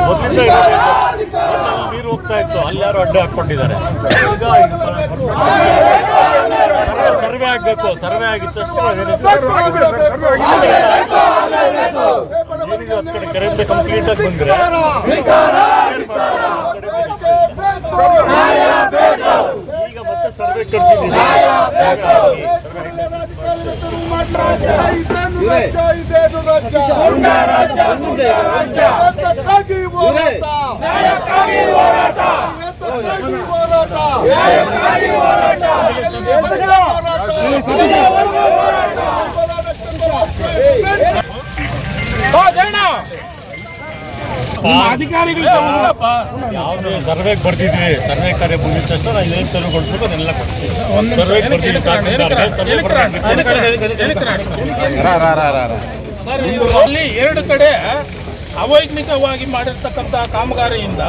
ಮೊದಲಿಂದ ನೀರು ಹೋಗ್ತಾ ಇತ್ತು ಅಲ್ಲಿ ಯಾರು ಅಡ್ಡ ಹಾಕೊಂಡಿದ್ದಾರೆ ಸರ್ವೆ ಆಗಬೇಕು ಸರ್ವೆ ಆಗಿತ್ತು ಏನಿದೆ ಹತ್ತು ಕಡೆ ಕಂಪ್ಲೀಟ್ ಆಗಿ ಬಂದ್ರೆ ಈಗ ಮತ್ತೆ ಸರ್ವೆ ಕಟ್ತಿದ್ದೀವಿ ಏತಕ್ಕಾಗಿ ಹೋರಾಟ. ನ್ಯಾಯಕ್ಕಾಗಿ ಹೋರಾಟ. ಹೋರಾಟ. ಹೋರಾಟ. ಅಧಿಕಾರಿಗಳು ಯಾವುದೇ ಸರ್ವೆಗೆ ಬರ್ತಿದ್ವಿ ಸರ್ವೆ ಕಾರ್ಯ ಮುಗಿದ ತಕ್ಷಣ ನಾವು ಏನು ತೆರವುಗೊಳಿಸ್ಬೇಕು ಅದನ್ನೆಲ್ಲ ಕೊಡ್ತೀವಿ. ಸರ್ವೆಗೆ ಬರ್ತೀವಿ ತಹಸೀಲ್ದಾರ್ಗೆ ಸರ್ವೆ ಸರ್ ಇದು ಅಲ್ಲಿ ಎರಡು ಕಡೆ ಅವೈಜ್ಞಿಕವಾಗಿ ಮಾಡಿರ್ತಕ್ಕಂಥ ಕಾಮಗಾರಿಯಿಂದ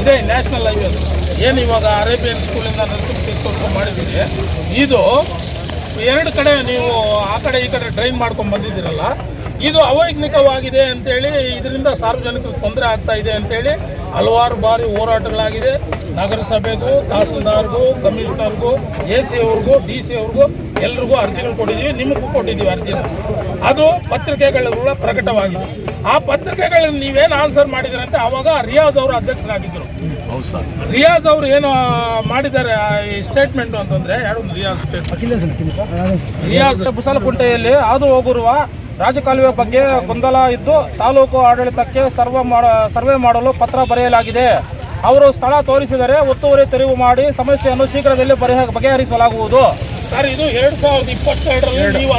ಇದೇ ನ್ಯಾಷನಲ್ ಹೈವೇ. ಏನು ಇವಾಗ ಅರೇಬಿಯನ್ ಸ್ಕೂಲಿಂದ ನರಸಿಂಹ ಮಾಡಿದ್ದೀವಿ ಇದು ಎರಡು ಕಡೆ ನೀವು ಆ ಕಡೆ ಈ ಕಡೆ ಡ್ರೈನ್ ಮಾಡ್ಕೊಂಡು ಬಂದಿದ್ದೀರಲ್ಲ, ಇದು ಅವೈಜ್ಞಿಕವಾಗಿದೆ ಅಂತೇಳಿ ಇದರಿಂದ ಸಾರ್ವಜನಿಕರಿಗೆ ತೊಂದರೆ ಆಗ್ತಾ ಇದೆ ಅಂತೇಳಿ ಹಲವಾರು ಬಾರಿ ಹೋರಾಟಗಳಾಗಿದೆ. ನಗರಸಭೆಗೂ ತಹಸೀಲ್ದಾರ್ಗೂ ಕಮಿಷನರ್ಗೂ ಎ ಸಿ ಅವ್ರಿಗೂ ಡಿ ಸಿ ಅವ್ರಿಗೂ ಎಲ್ರಿಗೂ ಅರ್ಜಿಗಳು ಕೊಟ್ಟಿದ್ದೀವಿ. ನಿಮಗೂ ಕೊಟ್ಟಿದ್ದೀವಿ ಅರ್ಜಿನ ಅದು ಪತ್ರಿಕೆಗಳ ಪ್ರಕಟವಾಗಿದೆ. ಆ ಪತ್ರಿಕೆಗಳನ್ನ ನೀವೇನು ಆನ್ಸರ್ ಮಾಡಿದ್ರಂತೆ ಆವಾಗ ರಿಯಾಜ್ ಅವರು ಅಧ್ಯಕ್ಷರಾಗಿದ್ದರು. ಹೌದು ಸರ್. ರಿಯಾಜ್ ಅವರು ಏನು ಮಾಡಿದ್ದಾರೆ ಆ ಈ ಸ್ಟೇಟ್ಮೆಂಟ್ ಅಂತಂದ್ರೆ ಯಾರು ರಿಯಾಜ್ ಸ್ಟೇಟ್ಮೆಂಟ್ ರಿಯಾಜ್ ಬುಸಲಕುಂಟೆಯಲ್ಲಿ ಹಾದು ಹೋಗಿರುವ ರಾಜಕಾಲುವೆ ಬಗ್ಗೆ ಗೊಂದಲ ಇದ್ದು ತಾಲೂಕು ಆಡಳಿತಕ್ಕೆ ಸರ್ವ ಮಾಡ ಸರ್ವೆ ಮಾಡಲು ಪತ್ರ ಬರೆಯಲಾಗಿದೆ. ಅವರು ಸ್ಥಳ ತೋರಿಸಿದರೆ ಒತ್ತುವರಿ ತೆರವು ಮಾಡಿ ಸಮಸ್ಯೆಯನ್ನು ಶೀಘ್ರದಲ್ಲಿ ಬರೆಯ ಬಗೆಹರಿಸಲಾಗುವುದು. ಸರ್ ಇದು ಎರಡು ಸಾವಿರದ ಇಪ್ಪತ್ತೆರಡರಲ್ಲಿ ನೀವು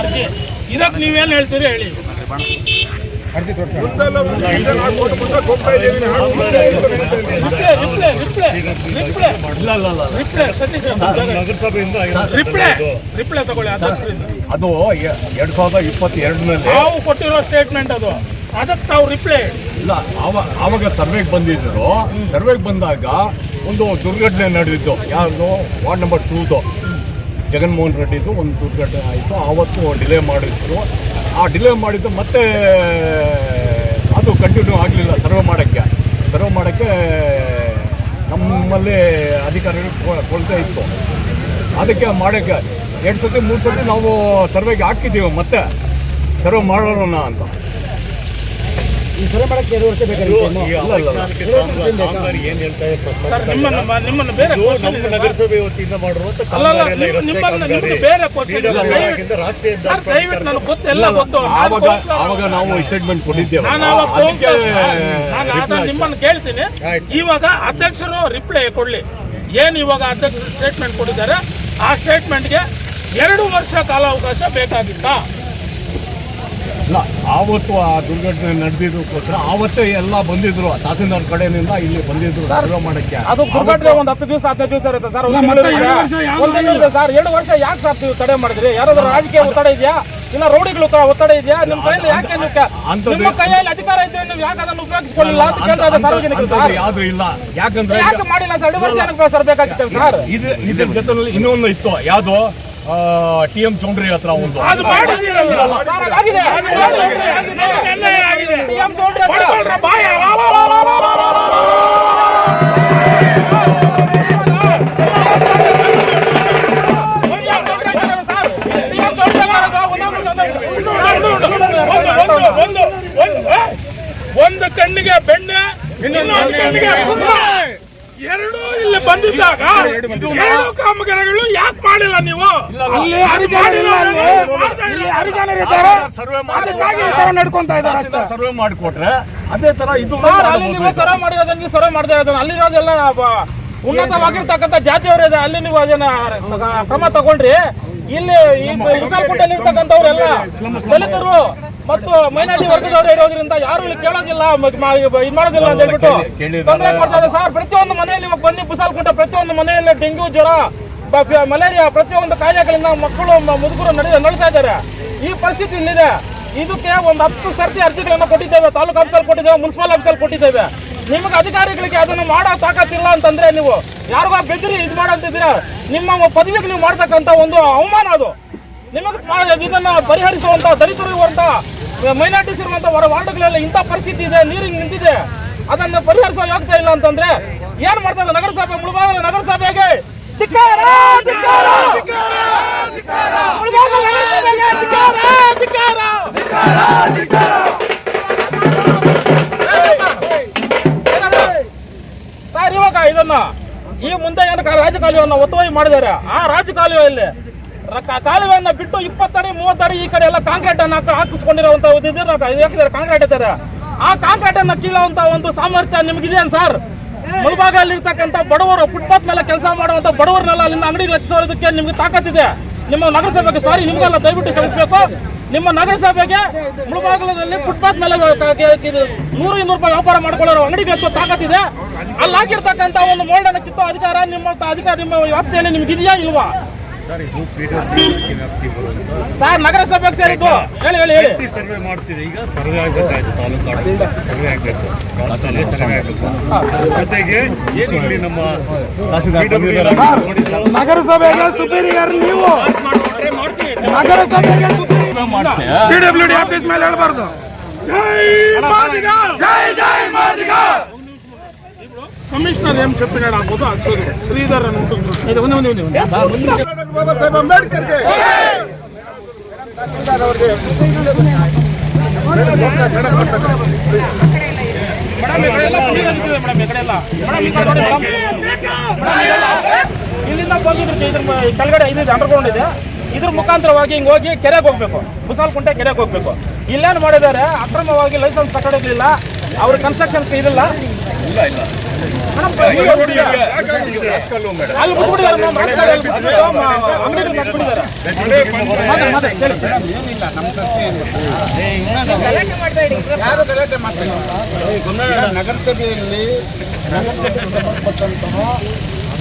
ಅರ್ಜಿ. ಇದಕ್ಕೆ ನೀವೇನು ಹೇಳ್ತೀರಿ ಹೇಳಿ? ರಿಪ್ಲೈ ರಿಪ್ಲೈ ರಿಪ್ಲೈ ರಿಪ್ಲೈ ಇಲ್ಲ ಇಲ್ಲ ಇಲ್ಲ ರಿಪ್ಲೈ ಸತೀಶ್ ಅವ್ರು ನಗರಸಭೆಯಿಂದ ರಿಪ್ಲೈ ರಿಪ್ಲೈ ತಗೊಳ್ಳಿ ಅಧ್ಯಕ್ಷರಿಂದ ಅದು ಎರಡ್ ಸಾವಿರದ ಇಪ್ಪತ್ತೆರಡನಲ್ಲಿ ನಾವು ಕೊಟ್ಟಿರೋ ಸ್ಟೇಟ್ಮೆಂಟ್ ಅದು. ಅದಕ್ಕೆ ತಾವು ರಿಪ್ಲೈ ಇಲ್ಲ ಅವಾಗ ಆವಾಗ ಸರ್ವೆಗೆ ಬಂದಿದ್ರು. ಸರ್ವೆಗೆ ಬಂದಾಗ ಒಂದು ದುರ್ಘಟನೆ ನಡೆದಿತ್ತು ಯಾರ್ದು? ವಾರ್ಡ್ ನಂಬರ್ ಟೂದು ಜಗನ್ಮೋಹನ್ ರೆಡ್ಡಿದು ಒಂದು ದುರ್ಘಟನೆ ಆಯಿತು. ಆವತ್ತು ಡಿಲೇ ಮಾಡಿದ್ರು. ಆ ಡಿಲೇ ಮಾಡಿದ್ದು ಮತ್ತೆ ಅದು ಕಂಟಿನ್ಯೂ ಆಗಲಿಲ್ಲ ಸರ್ವೆ ಮಾಡೋಕ್ಕೆ. ಸರ್ವೆ ಮಾಡೋಕ್ಕೆ ನಮ್ಮಲ್ಲಿ ಅಧಿಕಾರಿಗಳು ಕೊ- ಕೊರತೆ ಇತ್ತು. ಅದಕ್ಕೆ ಮಾಡೋಕ್ಕೆ ಎರಡು ಸತಿ ಮೂರು ಸತಿ ನಾವು ಸರ್ವೆಗೆ ಹಾಕಿದ್ದೀವಿ ಮತ್ತೆ. ಸರ್ವೆ ಮಾಡೋಣ ಅಂತ. ನಗರಸಭೆ ವತಿಯಿಂದ ನಾನು ಆವಾಗ ನಾವು ಸ್ಟೇಟ್ಮೆಂಟ್ ಕೊಟ್ಟಿದ್ದೇವೆ. ಅವಾಗ ನಿಮ್ಮನ್ನು ಕೇಳ್ತೀನಿ. ಇವಾಗ ಅಧ್ಯಕ್ಷರು ರಿಪ್ಲೈ ಕೊಡ್ಲಿ. ಏನು ಇವಾಗ ಅಧ್ಯಕ್ಷರು ಸ್ಟೇಟ್ಮೆಂಟ್ ಕೊಟ್ಟಿದ್ದಾರೆ? ಆ ಸ್ಟೇಟ್ಮೆಂಟ್ಗೆ ಎರಡು ವರ್ಷ ಕಾಲಾವಕಾಶ ಬೇಕಾಗಿತ್ತಾ? ಇಲ್ಲ ಆವತ್ತು ಆ ದುರ್ಘಟನೆ ನಡೆದಿದ್ದಕ್ಕೋಸ್ಕರ ಆವತ್ತೇ ಎಲ್ಲ ಬಂದಿದ್ರು ತಹಸೀಲ್ದಾರ್ ಕಡೆಯಿಂದ ಇಲ್ಲಿ ಬಂದಿದ್ರು ಸರ್ವೆ ಮಾಡಕ್ಕೆ. ಅದು ದುರ್ಘಟನೆ ಒಂದು ಹತ್ತು ದಿವಸ ಹದಿನೈದು ದಿವಸ ಇರುತ್ತೆ ಸರ್. ಸರ್. ಎರಡು ವರ್ಷ ಯಾಕೆ ಸರ್ ನೀವು ತಡೆ ಮಾಡಿದ್ರಿ? ಯಾರಾದ್ರೂ ರಾಜಕೀಯ ಒತ್ತಡ ಇದೆಯಾ? ಇಲ್ಲ ರೋಡಿಗಳು ಒತ್ತ- ಒತ್ತಡ ಇದೆಯಾ? ನಿಮ್ಮ ಕೈಯಲ್ಲಿ ಯಾಕೆ ನೀವು ನಿಮ್ಮ ಕೈಯಲ್ಲಿ ಅಧಿಕಾರ ಇದ್ರೆ ನೀವು ಯಾಕೆ ಅದನ್ನು ಉಪಯೋಗಿಸಿಕೊಳ್ಳಿಲ್ಲ ಅಂತ ಕೇಳ್ತಾ ಸಾರ್ವಜನಿಕರು ಸರ್ ಯಾವ್ದು ಇಲ್ಲ. ಯಾಕಂದ್ರೆ ಯಾಕೆ ಮಾಡಿಲ್ಲ ಸರ್? ಎರಡು ವರ್ಷ ಸರ್ ಬೇಕಾಗಿತ್ತು ಸರ್ ಇದು ಇದ್ರ ಜೊತೆ ಇನ್ನೊಂದು ಇತ್ತು. ಯಾವ್ದು? ಟಿ ಎಂ ಚೌಂಡ್ರಿ ಹತ್ರ ಒಂದು. ಒಂದು- ಕಣ್ಣಿಗೆ ಬೆಣ್ಣೆ ಇನ್ನೊಂದು ಕಣ್ಣಿಗೆ ಬಂದಿದ್ದಾಗ ಎರಡು ಕಾಮಗಾರಿಗಳು ಯಾಕೆ ಮಾಡಿಲ್ಲ ನೀವು? ಸರ್ವೆ ಮಾಡಿಕೊಟ್ರೆ ಅದೇ ತರ ಇದು ಸರ್ ಅಲ್ಲಿ ನೀವು ಸರ್ವೆ ಮಾಡಿರೋದನ್ನ ನೀವು ಸರ್ವೆ ಮಾಡ್ದೆ ಇರೋದನ್ನ ಅಲ್ಲಿರೋದೆಲ್ಲ ಉನ್ನತವಾಗಿರ್ತಕ್ಕಂಥ ಜಾತಿಯವರೇ ಇದೆ. ಅಲ್ಲಿ ನೀವು ಅದನ್ನ ಕ್ರಮ ತಗೊಂಡ್ರಿ. ಇಲ್ಲಿ ವಿಶಾಲಕೋಟೆಯಲ್ಲಿ ಇರ್ತಕ್ಕಂಥವ್ರೆಲ್ಲ ದಲಿತರು ಮತ್ತು ಮೈನಾರಿಟಿ ವರ್ಗದವರು ಇರೋದ್ರಿಂದ ಯಾರು ಇಲ್ಲಿ ಕೇಳೋದಿಲ್ಲ ಇದು ಮಾಡೋದಿಲ್ಲ ಅಂತ ಹೇಳ್ಬಿಟ್ಟು. ತೊಂದರೆ ಕೊಡ್ತಾ ಇದೆ ಸರ್ ಪ್ರತಿಯೊಂದು ಮನೆಯಲ್ಲಿ ಇವಾಗ ಬನ್ನಿ ಬಿಸಾಲ್ಕೊಂಡ ಪ್ರತಿಯೊಂದು ಮನೆಯಲ್ಲಿ ಡೆಂಗ್ಯೂ ಜ್ವರ ಮಲೇರಿಯಾ ಪ್ರತಿಯೊಂದು ಕಾಯಿಲೆಗಳಿಂದ ಮಕ್ಕಳು ಮುದುಕರು ನಡೆ ನಡೀತಾ ಇದ್ದಾರೆ. ಈ ಪರಿಸ್ಥಿತಿ ಇಲ್ಲಿದೆ. ಇದಕ್ಕೆ ಒಂದು ಹತ್ತು ಸರ್ತಿ ಅರ್ಜಿಗಳನ್ನು ಕೊಟ್ಟಿದ್ದೇವೆ ತಾಲೂಕು ಆಫೀಸಲ್ಲಿ ಕೊಟ್ಟಿದ್ದೇವೆ ಮುನ್ಸಿಪಲ್ ಆಫೀಸಲ್ಲಿ ಕೊಟ್ಟಿದ್ದೇವೆ. ನಿಮಗೆ ಅಧಿಕಾರಿಗಳಿಗೆ ಅದನ್ನು ಮಾಡೋ ತಾಕತ್ತಿಲ್ಲ ಅಂತಂದ್ರೆ ನೀವು ಯಾರಿಗೋ ಬೆದರಿ ಇದು ಮಾಡಂತಿದ್ದೀರಾ. ನಿಮ್ಮ ಪದವಿಗೆ ನೀವು ಮಾಡ್ತಕ್ಕಂಥ ಒಂದು ಅವಮಾನ ಅದು. ನಿಮಗೆ ಇದನ್ನು ಪರಿಹರಿಸುವಂತ ದಲಿತರು ಇರುವಂತ ಮೈನಾರಿಟೀಸ್ ಇರುವಂತ ಹೊರ ವಾರ್ಡ್ಗಳೆಲ್ಲ ಇಂಥ ಪರಿಸ್ಥಿತಿ ಇದೆ ನೀರಿಗೆ ನಿಂತಿದೆ ಅದನ್ನ ಪರಿಹರಿಸೋ ಯೋಗ್ಯತೆ ಇಲ್ಲ ಅಂತಂದ್ರೆ ಏನ್ ಮಾಡ್ತಾರೆ ನಗರಸಭೆ ಮುಳುಬಾಗಲ ನಗರಸಭೆಗೆ! ಸರ್ ಇವಾಗ ಇದನ್ನ ಈ ಮುಂದೆ ಏನು ರಾಜಕಾಲುವನ್ನ ಒತ್ತುವರಿ ಮಾಡಿದ್ದಾರೆ ಆ ರಾಜಕಾಲುವೆಯಲ್ಲಿ ಕಾಲುವೆಯನ್ನ ಬಿಟ್ಟು ಇಪ್ಪತ್ತಡಿ ಮೂವತ್ತಡಿ ಈ ಕಡೆ ಎಲ್ಲ ಕಾಂಕ್ರೀಟ್ ಅನ್ನ ಹಾಕಿ- ಹಾಕಿಸ್ಕೊಂಡಿರುವಂತ ಹಾಕಿದ್ದಾರೆ ಕಾಂಕ್ರೀಟ್ ಇದ್ದಾರೆ. ಆ ಕಾಂಕ್ರೀಟ್ ಅನ್ನ ಕೀಳುವಂತ ಒಂದು ಸಾಮರ್ಥ್ಯ ನಿಮ್ಗಿದೆಯನ್ ಸರ್? ಮುಳಬಾಗಲ್ಲಿ ಇರ್ತಕ್ಕಂಥ ಬಡವರು ಫುಟ್ಪಾತ್ ಮೇಲೆ ಕೆಲಸ ಮಾಡುವಂತ ಬಡವರನ್ನೆಲ್ಲ ಅಲ್ಲಿಂದ ಅಂಗಡಿ ಲಕ್ಷಿಸೋದಕ್ಕೆ ನಿಮ್ಗೆ ತಾಕತ್ತಿದೆ ನಿಮ್ಮ ನಗರಸಭೆಗೆ ಸಾರಿ ನಿಮ್ಗೆಲ್ಲ ದಯವಿಟ್ಟು ಕಳಿಸ್ಬೇಕು ನಿಮ್ಮ ನಗರಸಭೆಗೆ ಮುಳಬಾಗಿಲಲ್ಲಿ ಫುಟ್ಪಾತ್ ಮೇಲೆ ನೂರು ಇನ್ನೂರು ರೂಪಾಯಿ ವ್ಯಾಪಾರ ಮಾಡ್ಕೊಳ್ಳೋರು ಅಂಗಡಿಗೆ ಬೇಕು ತಾಕತ್ತಿದೆ ಅಲ್ಲಿ ಹಾಕಿರ್ತಕ್ಕಂಥ ಒಂದು ಮೋಡನ ಕಿತ್ತೋ ಅಧಿಕಾರ ನಿಮ್ಮ ಅಧಿಕಾರ ನಿಮ್ಮ ವ್ಯಾಪ್ತಿಯಲ್ಲಿ ನಿಮ್ಗೆ ಇದೆಯಾ ಇಲ್ವಾ? ಸರ್ ನಗರಸಭೆಗೆ ಸೇರಿದ್ದು. ಹೇಳಿ ಹೇಳಿ ಹೇಳಿ. ವ್ಯಕ್ತಿ ಸರ್ವೆ ಮಾಡ್ತೀವಿ. ಈಗ ಸರ್ವೆ ಆಗಬೇಕಾಯ್ತು ತಾಲೂಕು ಆಡಳಿತ ಸರ್ವೆ ಆಗಬೇಕು. ರಾಷ್ಟ್ರದಲ್ಲಿ ಸರ್ವೆ ಆಗಬೇಕು. ಜೊತೆಗೆ ಏನು ಇಲ್ಲಿ ನಮ್ಮ ನಗರಸಭೆಗೆ ಸುಪೀರಿಯರ್ ನೀವು? ನಗರಸಭೆಗೆ ಪಿಡಬ್ಲ್ಯೂಡಿ ಆಫೀಸ್ ಮೇಲೆ ಹೇಳ್ಬಾರ್ದು. ಜೈ ಜೈ ಆಗ್ಬೋದು ಆಗ್ಬೋದು ಶ್ರೀಧರ್ ಇದು ಒಂದು ಒಂದು ಒಂದು ಬಾಬಾ ಸಾಹೇಬ್ ಅಂಬೇಡ್ಕರ್ಗೆ ಮೇಡಮ್ ಈ ಕಡೆ ಎಲ್ಲ ಪುಡಿ ಹಚ್ಚಿದೆ ಮೇಡಮ್ ಈ ಕಡೆ ಎಲ್ಲ ಮೇಡಮ್ ಈ ಕಡೆ ಶ್ರೀಧರ್ ಮೇಡಮ್ ಮೇಡಮ್, ಇದೆಲ್ಲ ಇಲ್ಲಿಂದ ಬಂದಿದ್ರೆ ಇದ್ರ ಕೆಳಗಡೆ ಇದು ಅಂಡರ್ಗ್ರೌಂಡ್ ಇದೆ ಇದ್ರ ಮುಖಾಂತರವಾಗಿ ಹಿಂಗೆ ಹೋಗಿ ಕೆರೆಗೆ ಹೋಗ್ಬೇಕು ಕುಂಟೆ ಕೆರೆಗೆ ಹೋಗ್ಬೇಕು ಇಲ್ಲೇನು ಮಾಡಿದ್ದಾರೆ ಅಕ್ರಮವಾಗಿ ಲೈಸೆನ್ಸ್ ಕಟ್ಟಡಗಳಿಲ್ಲ ಅವ್ರ ಕನ್ಸ್ಟ್ರಕ್ಷನ್ಸ್ ಇದಿಲ್ಲ ಇಲ್ಲ. ನೀವು ನಗರಸಭೆಯಲ್ಲಿ ನಗರಸಭೆಗೆ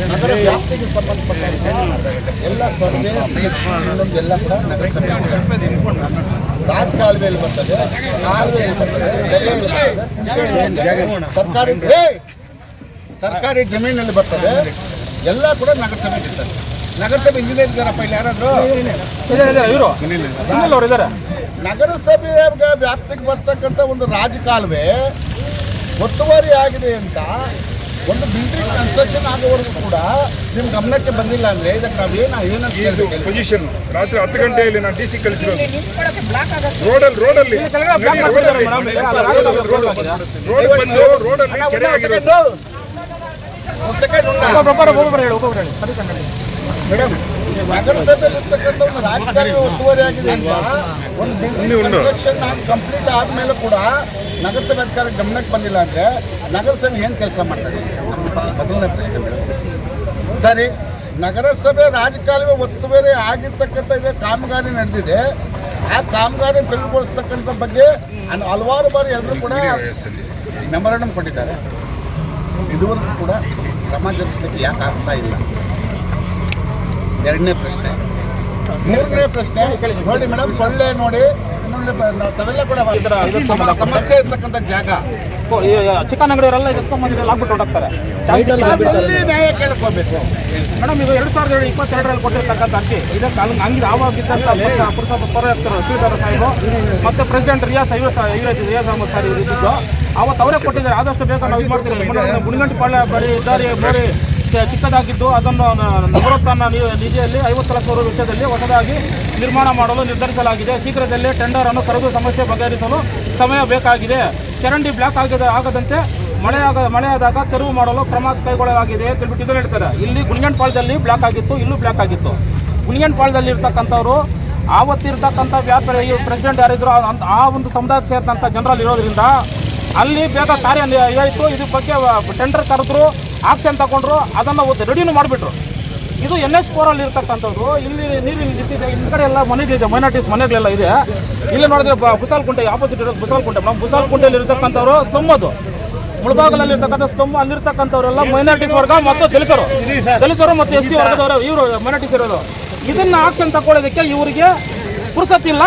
ನಗರ ವ್ಯಾಪ್ತಿಗೆ ಸಂಬಂಧಪಟ್ಟ ಎಲ್ಲ ಸರ್ವೆ ಎಲ್ಲ ಕೂಡ ನಗರಸಭೆ ರಾಜ್ ಬರ್ತದೆ. ಕಾಲುವೆಯಲ್ಲಿ ಬರ್ತದೆ. ಸರ್ಕಾರಿ! ಸರ್ಕಾರಿ ಜಮೀನಲ್ಲಿ ಬರ್ತದೆ ಎಲ್ಲ ಕೂಡ ನಗರಸಭೆ ಇರ್ತದೆ. ನಗರಸಭೆ ಇಂಜಿನಿಯರ್ ಇದ್ದಾರಪ್ಪ ಇಲ್ಲಿ ಯಾರಾದ್ರು? ನಗರಸಭೆಯ ಗ- ವ್ಯಾಪ್ತಿಗೆ ಬರ್ತಕ್ಕಂಥ ಒಂದು ರಾಜಕಾಲುವೆ ಒತ್ತುವರಿ ಆಗಿದೆ ಅಂತ ಒಂದು ಬಿಲ್ಡಿಂಗ್ ಕನ್ಸ್ಟ್ರಕ್ಷನ್ ಆಗೋವರೆಗೂ ಕೂಡ ನಿಮ್ಮ ಗಮನಕ್ಕೆ ಬಂದಿಲ್ಲ ಅಂದ್ರೆ ಇದಕ್ಕೆ ನಾವೇನು ಏನಂತ ಹೇಳ್ಬೇಕು? ಪೊಸಿಷನ್ ರಾತ್ರಿ ಹತ್ತು ಗಂಟೆಯಲ್ಲಿ ನಾನು ಡಿ ಸಿ ಕಳಿಸಿರೋದು. ರೋಡಲ್ಲಿ ರೋಡಲ್ಲಿ. ರೋಡಲ್ಲಿ. ಮೇಡಮ್ ಒಂದು ರಾಜಕಾಲುವೆ ಒತ್ತುವರಿ ಆಗಿದೆ ಒಂದು ಕನ್ಸ್ಟ್ರಕ್ಷನ್ ಕಂಪ್ಲೀಟ್ ಆದ್ಮೇಲೆ ಕೂಡ ನಗರಸಭೆ ಅಧಿಕಾರ ಗಮನಕ್ಕೆ ಬಂದಿಲ್ಲ ಅಂದ್ರೆ ನಗರಸಭೆ ಏನು ಕೆಲಸ ಮಾಡ್ತಾರೆ ಮೊದಲನೇ ಪ್ರಶ್ನೆ ಮೇಡಮ್ ಸರಿ ನಗರಸಭೆ ರಾಜಕಾಲುವೆ ಒತ್ತುವರಿ ಆಗಿರ್ತಕ್ಕಂಥ ಇದೆ ಕಾಮಗಾರಿ ನಡೆದಿದೆ. ಆ ಕಾಮಗಾರಿ ತೆರವುಗೊಳಿಸ್ತಕ್ಕಂಥ ಬಗ್ಗೆ ಹಲವಾರು ಬಾರಿ ಎಲ್ಲರೂ ಕೂಡ ಮೆಮೊರಂಡಮ್ ಕೊಟ್ಟಿದ್ದಾರೆ. ಇದುವರೆಗೂ ಕೂಡ ಕ್ರಮ ಜರುಗಿಸಲಿಕ್ಕೆ ಯಾಕೆ ಆಗ್ತಾ ಇಲ್ಲ ಎರಡನೇ ಪ್ರಶ್ನೆ ಮೂರನೇ ಪ್ರಶ್ನೆ ನೋಡಿ ಮೇಡಮ್ ಸೊಳ್ಳೆ ನೋಡಿ ತಾವೆಲ್ಲ ಕೂಡ ಸಮ- ಸಮಸ್ಯೆ ಇರ್ತಕ್ಕಂಥ ಜಾಗ ಅಂಗಡಿಯವರೆಲ್ಲ ಎತ್ಕೊಂಡ್ಬಂದಿದೆ ಲಾಕ್ಬಿಟ್ಟು ಹೊರಟಾಗ್ತಾರೆ ನ್ಯಾಯ ಕೇಳ್ಕೋಬೇಕು ಮೇಡಮ್ ಇದು ಎರಡು ಸಾವಿರದ ಇಪ್ಪತ್ತೆರಡರಲ್ಲಿ ಕೊಟ್ಟಿರ್ತಕ್ಕಂಥ ಅರ್ಜಿ ಇದಕ್ಕೆ ಅಲ್ಲಿ ಹಂಗೆ ಆವಾಗಿದ್ದಂಥ ಪುರಸಭೆ ಪೌರಾಯುಕ್ತರು ಶ್ರೀಧರ ಸಾಹೇಬು ಮತ್ತು ಪ್ರೆಸಿಡೆಂಟ್ ರಿಯಾಸ್ ಐವತ್ತು ಐವತ್ತು ರಿಯಾಸ್ ಅಹಮದ್ ಸರ್ ಇದ್ದಿದ್ದು ಅವತ್ತು ಅವರೇ ಕೊಟ್ಟಿದ್ದಾರೆ. ಆದಷ್ಟು ಬೇಗ ನಾವು ಇದು. ಮಾಡ್ತೀವಿ ಗುಣಗಂಟಿ ಪಾಳ್ಯ ಬರೀ ದಾರಿ ಬೋರಿ ಚಿಕ್ಕದಾಗಿದ್ದು ಅದನ್ನು ನಗರೋತ್ಥಾನ ನಿಧಿಯಲ್ಲಿ ಐವತ್ತು ಲಕ್ಷ ರೂಪಾಯಿ ವೆಚ್ಚದಲ್ಲಿ ಹೊಸದಾಗಿ ನಿರ್ಮಾಣ ಮಾಡಲು ನಿರ್ಧರಿಸಲಾಗಿದೆ. ಶೀಘ್ರದಲ್ಲೇ ಟೆಂಡರ್ ಅನ್ನು ಕರೆದು ಸಮಸ್ಯೆ ಬಗೆಹರಿಸಲು ಸಮಯ ಬೇಕಾಗಿದೆ. ಚರಂಡಿ ಬ್ಲಾಕ್ ಆಗದ ಆಗದಂತೆ ಮಳೆಯಾಗ ಮಳೆಯಾದಾಗ ತೆರವು ಮಾಡಲು ಕ್ರಮ ಕೈಗೊಳ್ಳಲಾಗಿದೆ ಅಂತ ಹೇಳ್ಬಿಟ್ಟು ಇದನ್ನು ಹೇಳ್ತಾರೆ. ಇಲ್ಲಿ ಗುಣಿಗಂಟಪಾಳ್ಯದಲ್ಲಿ ಬ್ಲಾಕ್ ಆಗಿತ್ತು ಇಲ್ಲೂ ಬ್ಲಾಕ್ ಆಗಿತ್ತು. ಗುಣಿಗಂಟಪಾಳ್ಯದಲ್ಲಿ ಇರ್ತಕ್ಕಂಥವ್ರು ಆವತ್ತಿರ್ತಕ್ಕಂಥ ವ್ಯಾಪಾರಿ ಪ್ರೆಸಿಡೆಂಟ್ ಯಾರಿದ್ರು ಆ- ಆ ಒಂದು ಸಮುದಾಯಕ್ಕೆ ಸೇರಿದಂಥ ಜನರಲ್ಲಿ ಇರೋದ್ರಿಂದ ಅಲ್ಲಿ ಬೇಗ ಕಾರ್ಯ ಇದಾಯಿತು ಇದ್ರ ಬಗ್ಗೆ ಟೆಂಡರ್ ಕರೆದ್ರು ಆಕ್ಷನ್ ತಗೊಂಡ್ರು, ಅದನ್ನು ರೆಡಿನೂ ಮಾಡಿಬಿಟ್ರು. ಇದು ಎನ್ ಎಚ್ ಅಲ್ಲಿ ಇರ್ತಕ್ಕಂಥದ್ದು. ಇಲ್ಲಿ ನೀರಿನ ನಿಂತಿದೆ ಈ ಕಡೆ ಎಲ್ಲ ಮನೆಗಳಿದೆ ಮೈನಾರಿಟೀಸ್ ಮನೆಗಳೆಲ್ಲ ಇದೆ. ಇಲ್ಲಿ ನೋಡಿದ್ರೆ ಬುಸಾಲ್ಕುಂಟೆ ಆಪೋಸಿಟ್ ಇರೋದು ಬುಸಾಲ್ಕುಂಟೆ. ನಮ್ಮ ಬುಸಾಲ್ಕುಂಟೆಯಲ್ಲಿ ಇರ್ತಕ್ಕಂಥವ್ರು ಅದು. ಮುಳಬಾಗಲಲ್ಲಿ ಇರ್ತಕ್ಕಂಥ ಸ್ತಂಭ ಅಲ್ಲಿರ್ತಕ್ಕಂಥವ್ರೆಲ್ಲ ಮೈನಾರಿಟೀಸ್ ವರ್ಗ ಮತ್ತು ದಲಿತರು. ದಲಿತರು ಮತ್ತು ಎಸ್ ಸಿ ವರ್ಗದವರು, ಇವರು ಮೈನಾರಿಟೀಸ್ ಇರೋದು. ಇದನ್ನ ಆಕ್ಷನ್ ತಗೊಳ್ಳೋದಕ್ಕೆ ಇವರಿಗೆ ಪುರ್ಸತ್ತಿಲ್ಲ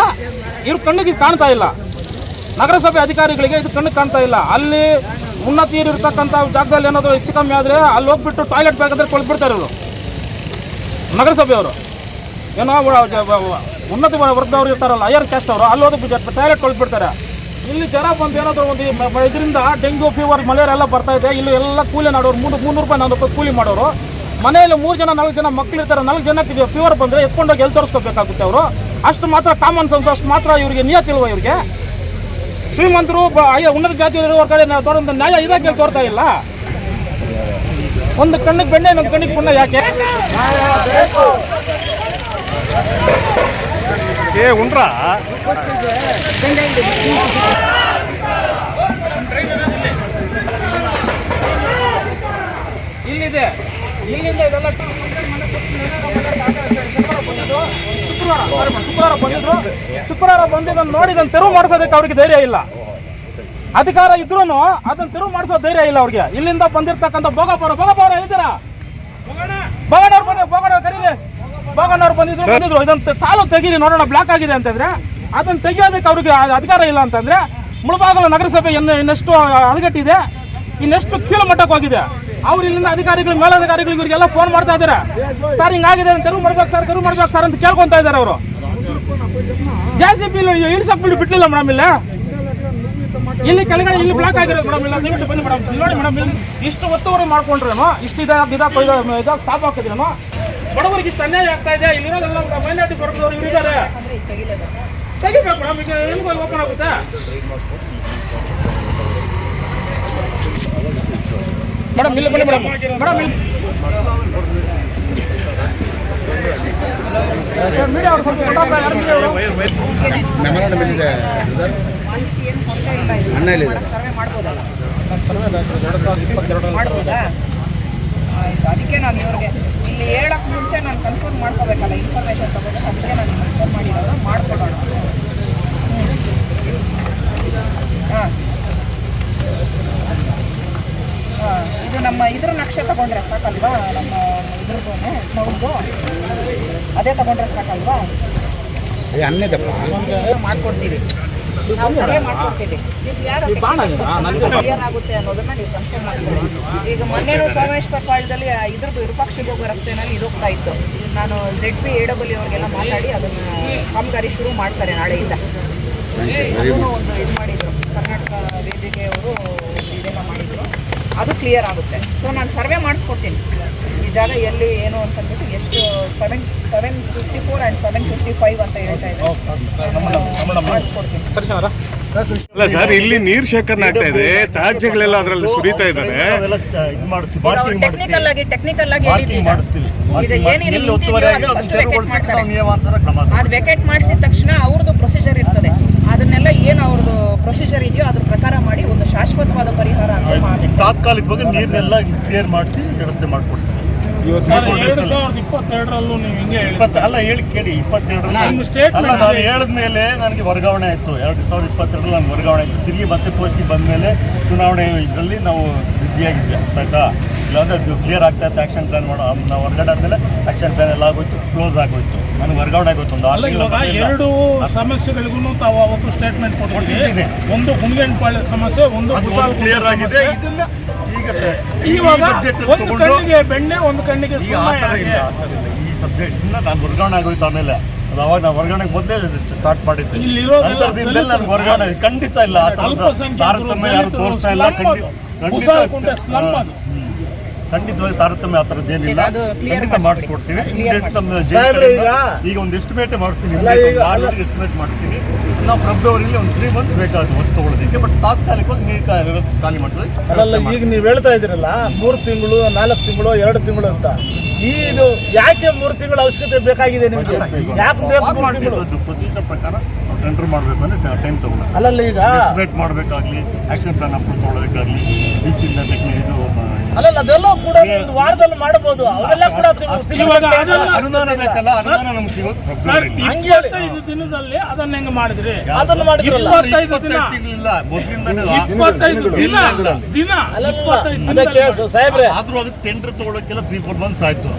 ಇವ್ರ ಕಣ್ಣಿಗೆ ಕಾಣ್ತಾ ಇಲ್ಲ. ನಗರಸಭೆ ಅಧಿಕಾರಿಗಳಿಗೆ ಇದು ಕಣ್ಣು ಕಾಣ್ತಾ ಇಲ್ಲ. ಅಲ್ಲಿ ಉನ್ನತಿ ಇರ್ತಕ್ಕಂಥ ಜಾಗದಲ್ಲಿ ಏನಾದರೂ ಹೆಚ್ಚು ಕಮ್ಮಿ ಆದರೆ ಅಲ್ಲಿ ಹೋಗ್ಬಿಟ್ಟು ಟಾಯ್ಲೆಟ್ ಬೇಕಾದ್ರೆ ಕೊಳ್ಬಿಡ್ತಾರೆ ಇವರು ನಗರಸಭೆಯವರು ಏನೋ ಉನ್ನತ ವರ್ಗದವ್ರು ಇರ್ತಾರಲ್ಲ ಹೈಯರ್ ಕ್ಯಾಸ್ಟ್ ಅವರು, ಅಲ್ಲಿ ಹೋಗಿ ಟಾಯ್ಲೆಟ್ ಕೊಳ್ಬಿಡ್ತಾರೆ ಇಲ್ಲಿ ಜನ ಬಂದು ಏನಾದರೂ ಒಂದು ಇದರಿಂದ ಡೆಂಗ್ಯೂ ಫೀವರ್ ಮಲೇರಿಯಾ ಎಲ್ಲ ಬರ್ತಾ ಇದೆ. ಇಲ್ಲಿ ಎಲ್ಲ ಕೂಲಿ ಮಾಡೋರು, ಮೂರು ಮುನ್ನೂರು ರೂಪಾಯಿ ನಾನ್ನೂರು ರೂಪಾಯಿ ಕೂಲಿ ಮಾಡೋರು. ಮನೆಯಲ್ಲಿ ಮೂರು ಜನ, ನಾಲ್ಕು ಜನ ಮಕ್ಕಳು ಇರ್ತಾರೆ, ನಾಲ್ಕು ಜನಕ್ಕೆ ಫೀವರ್ ಬಂದರೆ ಎತ್ಕೊಂಡೋಗಿ ಎಲ್ಲಿ ತೋರಿಸ್ಕೋಬೇಕಾಗುತ್ತೆ ಅವರು? ಅಷ್ಟು ಮಾತ್ರ ಕಾಮನ್ ಸೆನ್ಸ್ ಅಷ್ಟು ಮಾತ್ರ ಇವರಿಗೆ ನಿಯತ್ತಿಲ್ವ ಇವರಿಗೆ? ಶ್ರೀಮಂತರು ಉನ್ನತ ಜಾತಿಯಲ್ಲಿರುವ ಕಡೆ ತೋರಂತ ನ್ಯಾಯ ಇದಕ್ಕೆ ತೋರ್ತಾ ಇಲ್ಲ. ಒಂದು ಕಣ್ಣಿಗೆ ಬೆಣ್ಣೆ ಇನ್ನೊಂದು ಕಣ್ಣಿಗೆ ಸುಣ್ಣ ಯಾಕೆ? ಏ ಉಂಡ್ರಾ? ಇಲ್ಲಿದೆ. ಇಲ್ಲಿಂದ ಇದೆಲ್ಲ ಶುಕ್ರವಾರ ಶುಕ್ರವಾರ ಬಂದಿದ್ರು. ಶುಕ್ರವಾರ ಬಂದಿದ್ದನ್ನು ನೋಡಿ ಇದನ್ನು ತೆರವು ಮಾಡಿಸೋದಕ್ಕೆ ಅವ್ರಿಗೆ ಧೈರ್ಯ ಇಲ್ಲ. ಅಧಿಕಾರ ಇದ್ರೂ ಅದನ್ನ ತೆರವು ಮಾಡಿಸೋ ಧೈರ್ಯ ಇಲ್ಲ ಅವ್ರಿಗೆ. ಇಲ್ಲಿಂದ ಬಂದಿರ್ತಕ್ಕಂಥ ಭೋಗಪ್ಪವರು ಭೋಗಪ್ಪವರು ಹೇಳಿದ್ದೀರಾ ಭಗನವ್ರು ಬಂದ ಭಗನವ್ರು ಕರೀರಿ. ಭಗನವ್ರು ಬಂದಿದ್ರು ಬಂದಿದ್ರು. ಇದನ್ನ ತಾಲೂಕು ತೆಗೀರಿ ನೋಡೋಣ ಬ್ಲಾಕ್ ಆಗಿದೆ ಅಂತಂದ್ರೆ ಅದನ್ನ ತೆಗಿಯೋದಕ್ಕೆ ಅವ್ರಿಗೆ ಅಧಿಕಾರ ಇಲ್ಲ ಅಂತಂದ್ರೆ ಮುಳಬಾಗಲ ನಗರಸಭೆ ಇನ್ನು ಇನ್ನೆಷ್ಟು ಹದಗೆಟ್ಟಿದೆ ಇನ್ನೆಷ್ಟು ಕೀಳು ಮಟ್ಟಕ್ಕೆ ಹೋಗಿದೆ. ಅವ್ರು ಇಲ್ಲಿಂದ ಅಧಿಕಾರಿಗಳು, ಮೇಲಧಿಕಾರಿಗಳು ಇವರಿಗೆಲ್ಲ ಫೋನ್ ಮಾಡ್ತಾ ಇದ್ದಾರೆ ಸರ್, ಹಿಂಗಾಗಿದೆ ಅಂತ ತೆರವು ಮಾಡ್ಬೇಕು, ಸರ್ ತೆರವು ಮಾಡ್ಬೇಕು, ಸರ್ ಅಂತ ಕೇಳ್ಕೊಂತ ಇದ್ದಾರೆ ಅವರು. ಜಾಸ್ತಿ ಬಿಲ್ ಇಳಿಸಕ್ ಬಿಟ್ಟು ಬಿಟ್ಟಿಲ್ಲ ಮೇಡಮ್ ಇಲ್ಲ. ಇಲ್ಲಿ ಕೆಳಗಡೆ ಇಲ್ಲಿ ಬ್ಲಾಕ್ ಆಗಿರೋದು ಮೇಡಮ್, ಇಲ್ಲ ನೀವು ಬನ್ನಿ ಮೇಡಮ್. ನೋಡಿ ಮೇಡಮ್, ಇಲ್ಲಿ ಇಷ್ಟು ಒತ್ತುವರಿ ಮಾಡ್ಕೊಂಡ್ರೇನು, ಇಷ್ಟು ಇದಾಗ ಇದಾಗ ಇದಾಗ ಸ್ಟಾಪ್ ಹಾಕಿದ್ರೇನು, ಬಡವರಿಗೆ ಇಷ್ಟು ಅನ್ಯಾಯ ಆಗ್ತಾ ಇದೆ. ಇಲ್ಲಿರೋದೆಲ್ಲ ಮೈನಾರಿಟಿ ವರ್ಗದವರು ಇವರಿದ್ದಾರೆ. ತೆಗಿಬೇಕು ಮೇಡಮ್, ಈಗ ಇಲ್ಲಿ ಓಪನ್ ಆಗುತ್ತೆ? ಮೇಡಮ್ ಇಲ್ಲಿ ಬನ್ನಿ ಮೇಡಮ್. ಮೇಡಮ್ ಇಲ್ಲಿ. ಮೀಡಿಯಾ ಅವ್ರು ಸ್ವಲ್ಪ ಫೋಟೋ ಸರ್ವೆ? ಮೆಮೊರಾಂಡಮ್ ಎಲ್ಲಿದೆ? ಅಣ್ಣ ಸರ್ವೆ ಮಾಡ್ಬೋದಲ್ಲ? ಮಾಡ್ಬೋದಾ ಆಯ್ತು ಅದಕ್ಕೆ ನಾನು ಇವ್ರಿಗೆ ಇಲ್ಲಿ ಹೇಳಕ್ ಮುಂಚೆ ನಾನು ಕನ್ಫರ್ಮ್ ಮಾಡ್ಕೋಬೇಕಲ್ಲ ಇನ್ಫಾರ್ಮೇಶನ್ ತಗೊಂಡು ಅದಕ್ಕೆ ನಾನು ಕನ್ಫರ್ಮ್ ಮಾಡಿರೋದು ಮಾಡ್ಕೊಡೋಣ ಹಾಂ ಹಾಂ ಇದು ನಮ್ಮ ಇದ್ರ ನಕ್ಷೆ ತಗೊಂಡ್ರೆ ಸಾಕಲ್ವಾ? ನಮ್ಮ ಇದ್ರದ್ದು ನೌದು ಅದೇ ತಗೊಂಡ್ರೆ ಸಾಕಲ್ವಾ? ಮಾಡ್ಕೊಡ್ತೀವಿ. ನಾವು ಮಾಡ್ಕೊಡ್ತೀವಿ. ಕ್ಲಿಯರ್ ಆಗುತ್ತೆ ಅನ್ನೋದನ್ನ ನೀವು ಕನ್ಫರ್ಮ್ ಮಾಡ್ಕೊಳ್ಳಿ. ಈಗ ಮೊನ್ನೆನೂ ಸೋಮೇಶ್ವರ ಪಾಳ್ಯದಲ್ಲಿ ಇದ್ರದ್ದು ವಿರೂಪಾಕ್ಷಿಗೆ ಹೋಗೋ ರಸ್ತೆನಲ್ಲಿ ಇದು ಹೋಗ್ತಾ ಇತ್ತು. ನಾನು ಝೆಡ್ ಬಿ ಎ ಡಬ್ಲ್ಯೂ ಅವ್ರಿಗೆಲ್ಲ ಮಾತಾಡಿ ಅದನ್ನ ಕಾಮಗಾರಿ ಶುರು ಮಾಡ್ತಾರೆ ನಾಳೆಯಿಂದ. ಒಂದು ಇದು ಮಾಡಿದ್ರು. ಕರ್ನಾಟಕ ವೇದಿಕೆಯವರು ಅದು ಕ್ಲಿಯರ್ ಆಗುತ್ತೆ. ಸೊ ನಾನು ಸರ್ವೆ ಮಾಡಿಸ್ಕೊಡ್ತೀನಿ. ಈ ಜಾಗ ಎಲ್ಲಿ ಏನು ಅಂತಂದ್ಬಿಟ್ಟು ಎಷ್ಟು seven seven fifty four and seven fifty five ಅಂತ ಹೇಳ್ತಾ ಇದ್ದಾರೆ. ಮಾಡಿಸ್ಕೊಡ್ತೀನಿ. ಅಲ್ಲ ಸರ್ ಇಲ್ಲಿ ನೀರ್ ಶೇಖರಣೆ ಆಗ್ತಾ ಇದೆ. ತ್ಯಾಜ್ಯಗಳೆಲ್ಲ ಅದರಲ್ಲಿ ಸುರಿತಾ ಇದ್ದಾರೆ ಟೆಕ್ನಿಕಲ್ ಆಗಿ ಟೆಕ್ನಿಕಲ್ ಆಗಿ ಈಗ ಏನೇನು ಅದು ವೆಕೆಟ್ ಮಾಡಿಸಿದ ತಕ್ಷಣ ಅವ್ರದ್ದು ಪ್ರೊಸೀಜರ್ ಇರ್ತದೆ. ಅದನ್ನೆಲ್ಲ ಏನು ಅವ್ರದ್ದು ಪ್ರೊಸೀಜರ್ ಇದೆಯೋ ಅದ್ರ ಪ್ರಕಾರ ಮಾಡಿ ಒಂದು ಶಾಶ್ವತವಾದ ಪರಿಹಾರ ತಾತ್ಕಾಲಿಕವಾಗಿ ನೀರನ್ನೆಲ್ಲ ಕ್ಲಿಯರ್ ಮಾಡಿಸಿ ವ್ಯವಸ್ಥೆ ಮಾಡಿಕೊಡ್ತೀವಿ. ಸರ್ ಎರಡು ಸಾವಿರದ ಇಪ್ಪತ್ತೆರಡರಲ್ಲೂ ನೀವು ಹಿಂಗೆ ಹೇಳಿ ಇಪ್ಪತ್ತು ಅಲ್ಲ ಹೇಳಿ ಕೇಳಿ ಇಪ್ಪತ್ತೆರಡರಲ್ಲಿ. ಅಲ್ಲ ನಾನು. ಹೇಳಿದ್ಮೇಲೆ ನನಗೆ ವರ್ಗಾವಣೆ ಆಯ್ತು. ಎರಡು ಸಾವಿರದ ಇಪ್ಪತ್ತೆರಡರಲ್ಲಿ ನನಗೆ ವರ್ಗಾವಣೆ ಆಯ್ತು. ತಿರುಗಿ ಮತ್ತೆ ಪೋಸ್ಟಿಗೆ ಬಂದಮೇಲೆ ಚುನಾವಣೆ ಇದರಲ್ಲಿ ನಾವು ಬ್ಯುಸಿಯಾಗಿದ್ವಿ ಆಯ್ತಾ ಇಲ್ಲಾಂದ್ರೆ ಅದು ಕ್ಲಿಯರ್ ಆಗ್ತಾ ಇತ್ತು ಆ್ಯಕ್ಷನ್ ಪ್ಲಾನ್ ಮಾಡೋ. ನಾವು ಹೊರಗಡೆ ಆದಮೇಲೆ ಆ್ಯಕ್ಷನ್ ಪ್ಲಾನ್ ಎಲ್ಲ ಆಗೋಯ್ತು ಕ್ಲೋಸ್ ಆಗೋಯ್ತು. ನನಗೆ ವರ್ಗಾವಣೆ ಆಗೋಯ್ತು ಒಂದು ಆರು. ಎರಡು ಸಮಸ್ಯೆಗಳಿಗೂ ತಾವು ಅವತ್ತು ಸ್ಟೇಟ್ಮೆಂಟ್ ಕೊಟ್ಟಿದ್ದೀನಿ. ಒಂದು ಕುಣಿಗಂಟಪಾಳ್ಯ ಸಮಸ್ಯೆ ಒಂದು ಕ್ಲಿಯರ್ ಆಗಿದೆ. ಇದನ್ನ ಈಗ ಇವಾಗ ಒಂದು ಕಣ್ಣಿಗೆ ಬೆಣ್ಣೆ ಒಂದು ಕಣ್ಣಿಗೆ ಈಗ ಆ ಥರ ಇಲ್ಲ ಆ ಥರ ಇಲ್ಲ. ಈ ಸಬ್ಜೆಕ್ಟ್ ಇಂದ ನಾನು ವರ್ಗಾವಣೆ ಆಗೋಯ್ತು ಆಮೇಲೆ. ಅದು ಅವಾಗ ನಾವು ವರ್ಗಾವಣೆಗೆ ಮೊದಲೇ ಸ್ಟಾರ್ಟ್ ಮಾಡಿದ್ದೆ. ನಂತರದಿಂದೆಲ್ಲ ನನಗೆ ವರ್ಗಾವಣೆ ಖಂಡಿತ ಇಲ್ಲ ಆ ಥರದ ತಾರತಮ್ಯ ಯಾರು ತೋರಿಸ್ತಾ ಇಲ್ಲ. ಖಂಡಿತ ಖಂಡಿತ ಅದು. ಕುಸಾಲಕುಂಟೆ slum ಅದು. ಹ್ಮ್. ಖಂಡಿತವಾಗಿ ತಾರತಮ್ಯ ಆ ಥರದ್ದೇನಿಲ್ಲ ಖಂಡಿತ ಮಾಡಿಸ್ಕೊಡಿ. ಮಾಡಿಸ್ಕೊಡ್ತೀವಿ. ಈಗ ಒಂದು ಎಸ್ಟಿಮೇಟ್ ಮಾಡಿಸ್ತೀನಿ. ಎಸ್ಟಿಮೇಟ್ ಮಾಡ್ತೀನಿ ನಾವು ಫೆಬ್ರವರಿಲಿ ಒಂದು ತ್ರೀ ಮಂತ್ಸ್ ಬೇಕಾಗುತ್ತೆ ಹೊತ್ತು ತಗೊಳ್ಳೋದಕ್ಕೆ ಬಟ್ ತಾತ್ಕಾಲಿಕವಾಗಿ ನೀರು ವ್ಯವಸ್ಥೆ ಖಾಲಿ ಮಾಡಿದ್ರೆ ಅಲ್ಲಲ್ಲ ಈಗ ನೀವು ಹೇಳ್ತಾ ಇದ್ದೀರಲ್ಲ ಮೂರು ತಿಂಗಳು ನಾಲ್ಕು ತಿಂಗಳು ಎರಡು ತಿಂಗಳು ಅಂತ. ಈ ಇದು ಯಾಕೆ ಮೂರು ತಿಂಗಳು ಅವಶ್ಯಕತೆ ಬೇಕಾಗಿದೆ ನಿಮಗೆ? ಯಾಕೆ ಬೇಕು ಪ್ರೊಸೀಜರ್ ಪ್ರಕಾರ ಟೆಂಡರ್ ಮಾಡಬೇಕು ಅಂದ್ರೆ ಟೈಮ್ ತಗೊಳ್ಳೋದು. ಅಲ್ಲಲ್ಲ ಈಗ ವೇಟ್ ಮಾಡಬೇಕಾಗ್ಲಿ ಆಕ್ಷನ್ ಪ್ಲಾನ್ ಅಪ್ರೂವ್ ತೊಗೊಳೋದಕ್ಕಾಗಲಿ ಡಿ ಇದು ಅಲ್ಲಲ್ಲ ಅದೆಲ್ಲ ಕೂಡ ಒಂದು ವಾರದಲ್ಲಿ ಮಾಡಬಹುದು ಅವೆಲ್ಲ ಕೂಡ ಅನುದಾನ ಬೇಕಲ್ಲ? ಅನುದಾನ ನಮ್ಗೆ ಸಿಗೋದು. ಇಪ್ಪತ್ತೈದು ದಿನದಲ್ಲಿ ಅದನ್ನ ಹೆಂಗ್ ಮಾಡಿದ್ರಿ? ಅದನ್ನ ಮಾಡಿದ್ರಲ್ಲ. ಇಪ್ಪತ್ತೈದು ದಿನ. ತಿಂಗಳಿಲ್ಲ ಮೊದಲಿಂದ ದಿನ. ದಿನ. ಅದಕ್ಕೆ ಸಾಹೇಬ್ರೆ. ಆದ್ರೂ ಅದಕ್ಕೆ ಟೆಂಡರ್ ತಗೊಳಕ್ಕೆಲ್ಲ ತ್ರೀ ಫೋರ್ ಮಂತ್ಸ್ ಆಯ್ತು.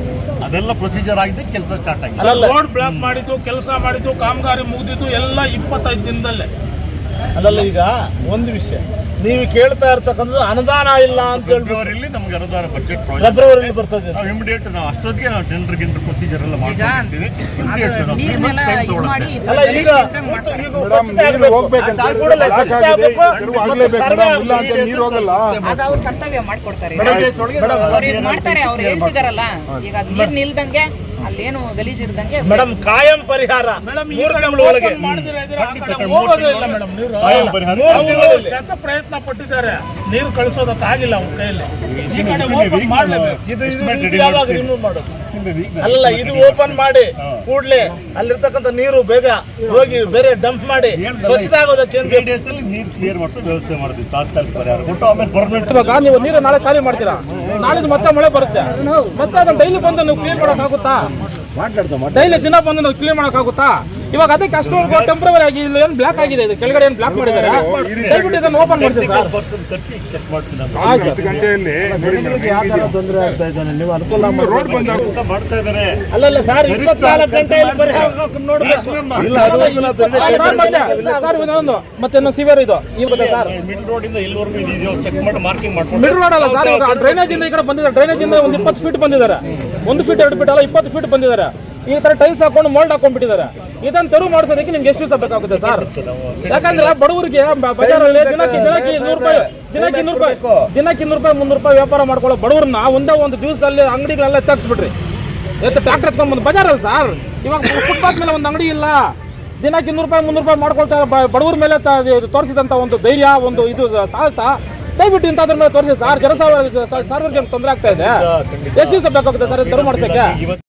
ಅದೆಲ್ಲ ಪ್ರೊಸೀಜರ್ ಆಗಿದೆ ಕೆಲಸ ಸ್ಟಾರ್ಟ್ ಆಗಿದೆ. ರೋಡ್ ಬ್ಲಾಕ್ ಮಾಡಿದ್ದು ಕೆಲಸ ಮಾಡಿದ್ದು ಕಾಮಗಾರಿ ಮುಗಿದಿದ್ದು ಎಲ್ಲ ಇಪ್ಪತ್ತೈದು ದಿನದಲ್ಲೇ. ಅದಲ್ಲ ಈಗ ಒಂದು ವಿಷಯ. ನೀವು ಕೇಳ್ತಾ ಇರ್ತಕ್ಕಂಥದ್ದು ಅನುದಾನ ಇಲ್ಲ ಅಂತ ಹೇಳಿ ಫೆಬ್ರವರಿಲಿ ನಮ್ಗೆ ಅನುದಾನ ಬಜೆಟ್ ಬರ್ತದೆ. ನಾವು ಇಮಿಡಿಯೇಟ್ ನಾವು ಅಷ್ಟೊತ್ತಿಗೆ ನಾವು ಟೆಂಡರ್ ಗಿಂಡರ್ ಪ್ರೊಸೀಜರ್ ಎಲ್ಲ ಮಾಡ್ತೀವಿ ಅಲ್ಲ ಈಗ ಕರ್ತವ್ಯ ಮಾಡ್ಕೊಡ್ತಾರೆ. ಮಾಡ್ತಾರೆ ಅವ್ರು ಹೇಳ್ತಿದಾರಲ್ಲ ಈಗ ನೀರ್ ನಿಲ್ದಂಗೆ ಅಲ್ಲೇನು ಗಲೀಜು ಇರ್ದಂಗೆ ಮೇಡಮ್ ಕಾಯಂ ಪರಿಹಾರ. ಮೂರು ಕಡೆ ಒಳಗೆ. ಶತ ಪ್ರಯತ್ನ ಪಟ್ಟಿದ್ದಾರೆ. ನೀರು ಕಳಿಸೋದಕ್ಕಾಗಿಲ್ಲ ಅವ್ರ ಕೈಯಲ್ಲಿ. ಈ ಕಡೆ ಇದನ್ನ open ಮಾಡ್ಲೇಬೇಕು. ಇದು ಯಾವಾಗ ಮಾಡೋದು? ಅಲ್ಲ ಇದು ಓಪನ್ ಮಾಡಿ ಕೂಡ್ಲೆ ಅಲ್ಲಿರ್ತಕ್ಕಂಥ ನೀರು ಬೇಗ ಹೋಗಿ ಬೇರೆ ಡಂಪ್ ಮಾಡಿ ಸ್ವಚ್ಛ ಸ್ವಚ್ಛತೆ ಆಗೋದಕ್ಕೆ ಏನ್ ಬೇಕು? ನೀರು ಕ್ಲಿಯರ್ ಮಾಡಿಸೋ ವ್ಯವಸ್ಥೆ ಮಾಡ್ತೀವಿ ತಾತ್ಕಾಲಿಕ ಪರಿಹಾರ. ಕೊಟ್ಟು ಆಮೇಲೆ ಪರ್ಮನೆಂಟ್ ಇವಾಗ ನೀವು ನೀರು ನಾಳೆ ಖಾಲಿ ಮಾಡ್ತೀರಾ? ನಾಳಿದ್ದು ಮತ್ತೆ ಮಳೆ ಬರುತ್ತೆ. ಮತ್ತೆ ಅದನ್ನ ಡೈಲಿ ಬಂದು ನೀವು ಕ್ಲೀನ್ ಮಾಡೋಕ್ಕಾಗುತ್ತಾ ಡೈಲಿ ದಿನ ಬಂದು ನಾವು ಕ್ಲೀನ್ ಮಾಡೋಕ್ಕಾಗುತ್ತಾ? ಇವಾಗ ಅದಕ್ಕೆ ಅಷ್ಟು ಟೆಂಪ್ರವರಿ ಆಗಿ ಇಲ್ಲಿ ಏನು ಬ್ಲಾಕ್ ಆಗಿದೆ? ಇದು ಕೆಳಗಡೆ ಏನು ಬ್ಲಾಕ್ ಮಾಡಿದ್ದಾರೆ? ದಯವಿಟ್ಟು ಇದನ್ನು ಓಪನ್ ಮಾಡಿಸಿ ಸರ್? ಚೆಕ್ ಮಾಡ್ತೀನಿ ಮಾಡ್ತಾ ಇದ್ದಾರೆ. ಅಲ್ಲಲ್ಲ ಸರ್ ಇಪ್ಪತ್ನಾಲ್ಕು ಗಂಟೆಯಲ್ಲಿ ಪರಿಹಾರ ನೋಡ್ಬೇಕು. ಸರ್, ಮತ್ತೆ ಇನ್ನೊಂದು ಸಿವಿಯರ್ ಇದು. ಈ ಬಗ್ಗೆ ಸರ್ ಮಿಡ್ ರೋಡ್ ಇಂದ ಎಲ್ಲಿವರೆಗೂ ಇದೆಯೋ ಚೆಕ್ ಮಾಡಿ ಮಾರ್ಕಿಂಗ್ ಮಾಡ್ಕೊಂಡು ಮಿಡ್ ರೋಡ್ ಅಲ್ಲ ಸರ್ ಡ್ರೈನೇಜ್ ಇಂದ ಈ ಕಡೆ ಬಂದಿದ್ದಾರೆ. ಡ್ರೈನೇಜ್ ಇಂದ ಒಂದು ಇಪ್ಪತ್ತು ಫೀಟ್ ಬಂದಿದ್ದಾರೆ. ಒಂದು ಫೀಟ್ ಎರಡು ಫೀಟ್ ಅಲ್ಲ ಇಪ್ಪತ್ತು ಫೀಟ್ ಬಂದಿದ್ದಾರೆ. ಈ ತರ ಟೈಲ್ಸ್ ಹಾಕೊಂಡು ಮೋಲ್ಡ್ ಹಾಕೊಂಡ್ಬಿಟ್ಟಿದ್ದಾರೆ. ಇದನ್ನ ತೆರವು ಮಾಡಿಸೋದಕ್ಕೆ ನಿಮ್ಗೆ ಎಷ್ಟು ದಿವಸ ಬೇಕಾಗುತ್ತೆ ಸರ್? ಯಾಕಂದ್ರೆ ಬಡವರಿಗೆ ಬಜಾರಲ್ಲಿ ದಿನಕ್ಕೆ ದಿನಕ್ಕೆ ಇನ್ನೂರು ರೂಪಾಯಿ ದಿನಕ್ಕೆ ಇನ್ನೂರು ರೂಪಾಯಿ ದಿನಕ್ಕೆ ಇನ್ನೂರು ರೂಪಾಯಿ ಮುನ್ನೂರು ರೂಪಾಯಿ ವ್ಯಾಪಾರ ಮಾಡ್ಕೊಳ್ಳೋ ಬಡವ್ರನ್ನ ಒಂದೇ ಒಂದು ದಿವಸದಲ್ಲಿ ಅಂಗಡಿಗಳೆಲ್ಲ ತೆಗ್ಸ್ಬಿಟ್ರಿ. ಎತ್ತು ಟ್ರ್ಯಾಕ್ಟರ್ ಎತ್ಕೊಂಡ್ಬಂದು ಬಜಾರಲ್ಲಿ ಸರ್? ಇವಾಗ ಫುಟ್ಪಾತ್ ಮೇಲೆ ಒಂದು ಅಂಗಡಿ ಇಲ್ಲ. ದಿನಕ್ಕೆ ಇನ್ನೂರು ರೂಪಾಯಿ ಮುನ್ನೂರು ರೂಪಾಯಿ ಮಾಡ್ಕೊಳ್ತಾ ಬಡವ್ರ ಮೇಲೆ ತೋರಿಸಿದಂತ ತೋರಿಸಿದಂಥ ಒಂದು ಧೈರ್ಯ ಒಂದು ಇದು ಸಾಹಸ. ದಯವಿಟ್ಟು ಇಂಥದ್ರ ಮೇಲೆ ತೋರಿಸಿ ಸರ್. ಜನಸಾವ ಸಾರ್ವಜನಿಕ ತೊಂದರೆ ಆಗ್ತಾ ಇದೆ. ಎಷ್ಟು ದಿವಸ ಬೇಕಾಗುತ್ತೆ ಸರ್ ತೆರವು ಮಾಡ್ಸಕ್ಕೆ?